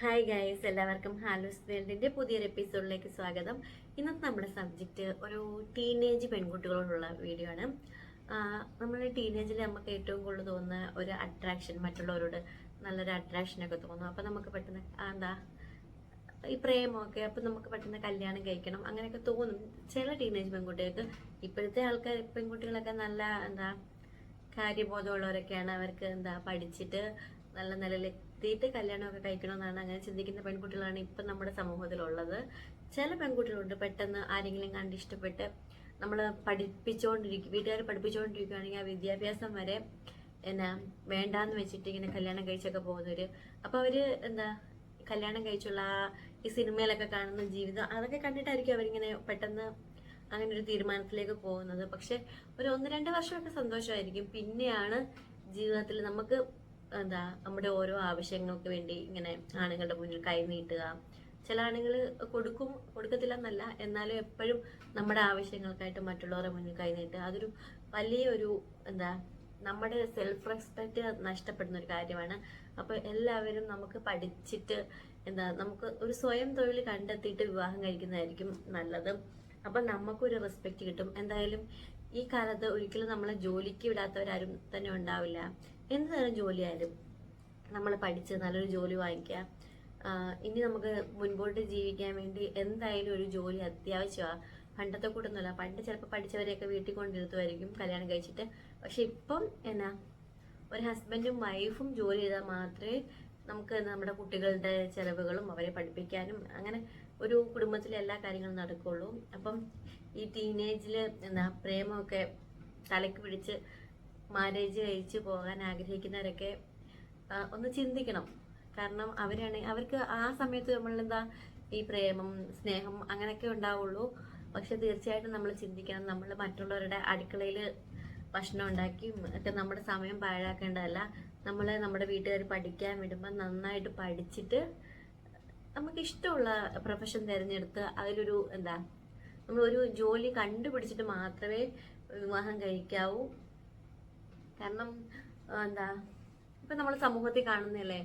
Hi guys എല്ലാവർക്കും ഹാലൂസ് വേൾഡിന്റെ പുതിയൊരു എപ്പിസോഡിലേക്ക് സ്വാഗതം. ഇന്നത്തെ നമ്മുടെ സബ്ജക്റ്റ് ഒരു ടീനേജ് പെൺകുട്ടികളോടുള്ള വീഡിയോ ആണ്. നമ്മൾ ടീനേജിൽ നമുക്ക് ഏറ്റവും കൂടുതൽ തോന്നുന്ന ഒരു അട്രാക്ഷൻ മറ്റുള്ളവരോട് നല്ലൊരു അട്രാക്ഷനൊക്കെ തോന്നും. അപ്പം നമുക്ക് പെട്ടെന്ന് എന്താ ഈ പ്രേമമൊക്കെ അപ്പം നമുക്ക് പെട്ടെന്ന് കല്യാണം കഴിക്കണം അങ്ങനെയൊക്കെ തോന്നും. ചില ടീനേജ് പെൺകുട്ടികൾക്ക് ഇപ്പോഴത്തെ ആൾക്കാർ പെൺകുട്ടികളൊക്കെ നല്ല എന്താ കാര്യബോധമുള്ളവരൊക്കെയാണ്. അവർക്ക് എന്താ പഠിച്ചിട്ട് നല്ല നിലയിലെത്തിയിട്ട് കല്യാണമൊക്കെ കഴിക്കണമെന്നാണ് അങ്ങനെ ചിന്തിക്കുന്ന പെൺകുട്ടികളാണ് ഇപ്പം നമ്മുടെ സമൂഹത്തിലുള്ളത്. ചില പെൺകുട്ടികളുണ്ട് പെട്ടെന്ന് ആരെങ്കിലും കണ്ട് ഇഷ്ടപ്പെട്ട് നമ്മൾ പഠിപ്പിച്ചുകൊണ്ടിരിക്കും വീട്ടുകാർ പഠിപ്പിച്ചുകൊണ്ടിരിക്കുകയാണെങ്കിൽ ആ വിദ്യാഭ്യാസം വരെ എന്നാ വേണ്ടാന്ന് വെച്ചിട്ട് ഇങ്ങനെ കല്യാണം കഴിച്ചൊക്കെ പോകുന്നവര്. അപ്പോൾ അവർ എന്താ കല്യാണം കഴിച്ചുള്ള ആ ഈ സിനിമയിലൊക്കെ കാണുന്ന ജീവിതം അതൊക്കെ കണ്ടിട്ടായിരിക്കും അവരിങ്ങനെ പെട്ടെന്ന് അങ്ങനെ ഒരു തീരുമാനത്തിലേക്ക് പോകുന്നത്. പക്ഷെ ഒരു ഒന്ന് രണ്ട് വർഷമൊക്കെ സന്തോഷമായിരിക്കും. പിന്നെയാണ് ജീവിതത്തിൽ നമുക്ക് എന്താ നമ്മുടെ ഓരോ ആവശ്യങ്ങൾക്ക് വേണ്ടി ഇങ്ങനെ ആണുങ്ങളുടെ മുന്നിൽ കൈ നീട്ടുക. ചില ആണുങ്ങൾ കൊടുക്കും കൊടുക്കത്തില്ല എന്നല്ല എന്നാലും എപ്പോഴും നമ്മുടെ ആവശ്യങ്ങൾക്കായിട്ട് മറ്റുള്ളവരുടെ മുന്നിൽ കൈ നീട്ടുക. അതൊരു വലിയൊരു എന്താ നമ്മുടെ സെൽഫ് റെസ്പെക്റ്റ് നഷ്ടപ്പെടുന്ന ഒരു കാര്യമാണ്. അപ്പൊ എല്ലാവരും നമുക്ക് പഠിച്ചിട്ട് എന്താ നമുക്ക് ഒരു സ്വയം തൊഴിൽ കണ്ടെത്തിയിട്ട് വിവാഹം കഴിക്കുന്നതായിരിക്കും നല്ലത്. അപ്പൊ നമുക്കൊരു റെസ്പെക്റ്റ് കിട്ടും. എന്തായാലും ഈ കാലത്ത് ഒരിക്കലും നമ്മളെ ജോലിക്ക് വിടാത്തവരാരും തന്നെ ഉണ്ടാവില്ല. എന്ത് തരം ജോലിയായാലും നമ്മൾ പഠിച്ച് നല്ലൊരു ജോലി വാങ്ങിക്കുക. ഇനി നമുക്ക് മുൻപോട്ട് ജീവിക്കാൻ വേണ്ടി എന്തായാലും ഒരു ജോലി അത്യാവശ്യമാണ് പണ്ടത്തെ കൂട്ടൊന്നുമല്ല. പണ്ട് ചിലപ്പോൾ പഠിച്ചവരെയൊക്കെ വീട്ടിൽ കൊണ്ടിരുത്തുമായിരിക്കും കല്യാണം കഴിച്ചിട്ട്. പക്ഷെ ഇപ്പം എന്നാ? ഒരു ഹസ്ബൻഡും വൈഫും ജോലി ചെയ്താൽ മാത്രമേ നമുക്ക് നമ്മുടെ കുട്ടികളുടെ ചെലവുകളും അവരെ പഠിപ്പിക്കാനും അങ്ങനെ ഒരു കുടുംബത്തിലെ എല്ലാ കാര്യങ്ങളും നടക്കുള്ളൂ അപ്പം ഈ ടീനേജിൽ എന്താ പ്രേമമൊക്കെ തലയ്ക്ക് പിടിച്ച് മാരേജ് കഴിച്ച് പോകാൻ ആഗ്രഹിക്കുന്നവരൊക്കെ ഒന്ന് ചിന്തിക്കണം. കാരണം അവരാണ് അവർക്ക് ആ സമയത്ത് നമ്മളെന്താ ഈ പ്രേമം സ്നേഹം അങ്ങനെയൊക്കെ ഉണ്ടാവുള്ളൂ. പക്ഷെ തീർച്ചയായിട്ടും നമ്മൾ ചിന്തിക്കണം. നമ്മൾ മറ്റുള്ളവരുടെ അടുക്കളയിൽ ഭക്ഷണം ഉണ്ടാക്കി ഒക്കെ നമ്മുടെ സമയം പാഴാക്കേണ്ടതല്ല. നമ്മൾ നമ്മുടെ വീട്ടുകാർ പഠിക്കാൻ വിടുമ്പോൾ നന്നായിട്ട് പഠിച്ചിട്ട് നമുക്ക് ഇഷ്ടമുള്ള പ്രൊഫഷൻ തിരഞ്ഞെടുത്ത് അതിലൊരു എന്താ നമ്മളൊരു ജോലി കണ്ടുപിടിച്ചിട്ട് മാത്രമേ വിവാഹം കഴിക്കാവൂ. കാരണം എന്താ ഇപ്പൊ നമ്മൾ സമൂഹത്തിൽ കാണുന്നില്ലേ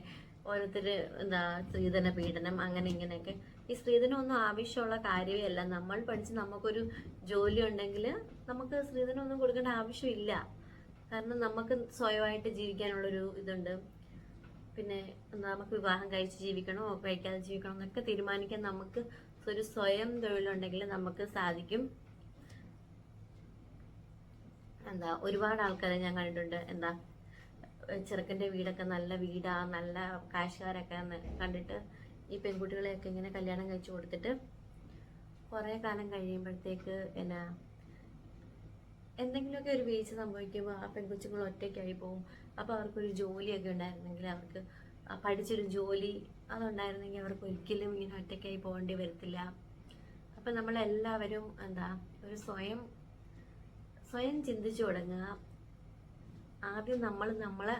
ഓരോരുത്തര് എന്താ സ്ത്രീധന പീഡനം അങ്ങനെ ഇങ്ങനെയൊക്കെ. ഈ സ്ത്രീധനം ഒന്നും ആവശ്യമുള്ള കാര്യമേ അല്ല നമ്മൾ പഠിച്ച് നമുക്കൊരു ജോലി ഉണ്ടെങ്കിൽ നമുക്ക് സ്ത്രീധനം ഒന്നും കൊടുക്കേണ്ട ആവശ്യമില്ല. കാരണം നമുക്ക് സ്വയമായിട്ട് ജീവിക്കാനുള്ളൊരു ഇതുണ്ട്. പിന്നെ നമുക്ക് വിവാഹം കഴിച്ച് ജീവിക്കണോ കഴിക്കാതെ ജീവിക്കണോ എന്നൊക്കെ തീരുമാനിക്കാൻ നമുക്ക് ഒരു സ്വയം തൊഴിലുണ്ടെങ്കിൽ നമുക്ക് സാധിക്കും. എന്താ ഒരുപാട് ആൾക്കാരെ ഞാൻ കണ്ടിട്ടുണ്ട്. എന്താ ചെറുക്കന്റെ വീടൊക്കെ നല്ല വീടാ നല്ല കാശുകാരൊക്കെ കണ്ടിട്ട് ഈ പെൺകുട്ടികളെയൊക്കെ ഇങ്ങനെ കല്യാണം കഴിച്ചു കൊടുത്തിട്ട് കുറേ കാലം കഴിയുമ്പോഴത്തേക്ക് എന്നാ എന്തെങ്കിലുമൊക്കെ ഒരു വീഴ്ച സംഭവിക്കുമ്പോൾ ആ പെൺകൊച്ചുങ്ങൾ ഒറ്റയ്ക്കായി പോവും അപ്പോൾ അവർക്കൊരു ജോലിയൊക്കെ ഉണ്ടായിരുന്നെങ്കിൽ അവർക്ക് പഠിച്ചൊരു ജോലി അതുണ്ടായിരുന്നെങ്കിൽ അവർക്ക് ഒരിക്കലും ഇങ്ങനെ ഒറ്റയ്ക്കായി പോകേണ്ടി വരത്തില്ല. അപ്പം നമ്മളെല്ലാവരും എന്താ ഒരു സ്വയം സ്വയം ചിന്തിച്ചു തുടങ്ങുക. ആദ്യം നമ്മൾ നമ്മളെ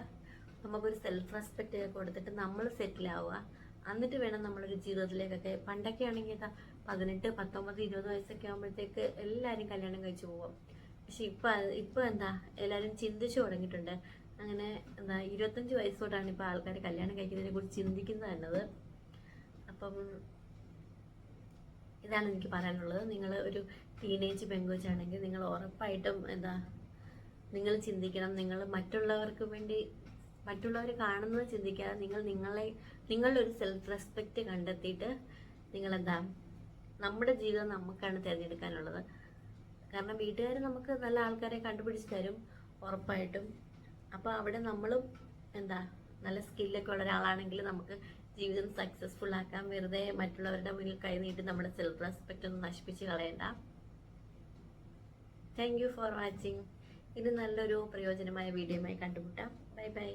നമുക്കൊരു സെൽഫ് റെസ്പെക്റ്റ് കൊടുത്തിട്ട് നമ്മൾ സെറ്റിൽ ആവുക. എന്നിട്ട് വേണം നമ്മളൊരു ജീവിതത്തിലേക്കൊക്കെ പണ്ടൊക്കെ ആണെങ്കിൽ ഇതാ പതിനെട്ട് പത്തൊമ്പത് ഇരുപത് വയസ്സൊക്കെ ആകുമ്പോഴത്തേക്ക് എല്ലാവരും കല്യാണം കഴിച്ചു പോകും. പക്ഷെ ഇപ്പം ഇപ്പം എന്താ എല്ലാവരും ചിന്തിച്ചു തുടങ്ങിയിട്ടുണ്ട്. അങ്ങനെ എന്താ ഇരുപത്തഞ്ച് തൊട്ടാണ് ഇപ്പൊ ആൾക്കാർ കല്യാണം കഴിക്കുന്നതിനെ കുറിച്ച് ചിന്തിക്കുന്നത് തന്നത് അപ്പം ഇതാണ് എനിക്ക് പറയാനുള്ളത്. നിങ്ങൾ ഒരു ടീനേജ് പെങ്കൊച്ചാണെങ്കിൽ നിങ്ങൾ ഉറപ്പായിട്ടും എന്താ നിങ്ങൾ ചിന്തിക്കണം. നിങ്ങൾ മറ്റുള്ളവർക്ക് വേണ്ടി മറ്റുള്ളവർ കാണുന്നത് ചിന്തിക്കാതെ നിങ്ങൾ നിങ്ങളെ നിങ്ങളുടെ ഒരു സെൽഫ് റെസ്പെക്റ്റ് കണ്ടെത്തിയിട്ട് നിങ്ങൾ എന്താ നമ്മുടെ ജീവിതം നമുക്കാണ് തിരഞ്ഞെടുക്കാനുള്ളത്. കാരണം വീട്ടുകാർ നമുക്ക് നല്ല ആൾക്കാരെ കണ്ടുപിടിച്ച് തരും. ഉറപ്പായിട്ടും അപ്പോൾ അവിടെ നമ്മളും എന്താ നല്ല സ്കില്ലൊക്കെ ഉള്ള ഒരാളാണെങ്കിൽ നമുക്ക് ജീവിതം സക്സസ്ഫുൾ ആക്കാൻ വെറുതെ മറ്റുള്ളവരുടെ മുന്നിൽ കൈ നീട്ടി നമ്മുടെ സെൽഫ് റെസ്പെക്റ്റ് ഒന്നും നശിപ്പിച്ച് കളയണ്ട. താങ്ക് യു ഫോർ വാച്ചിങ് ഇത് നല്ലൊരു പ്രയോജനമായ വീഡിയോയുമായി കണ്ടുമുട്ടാം. Bye bye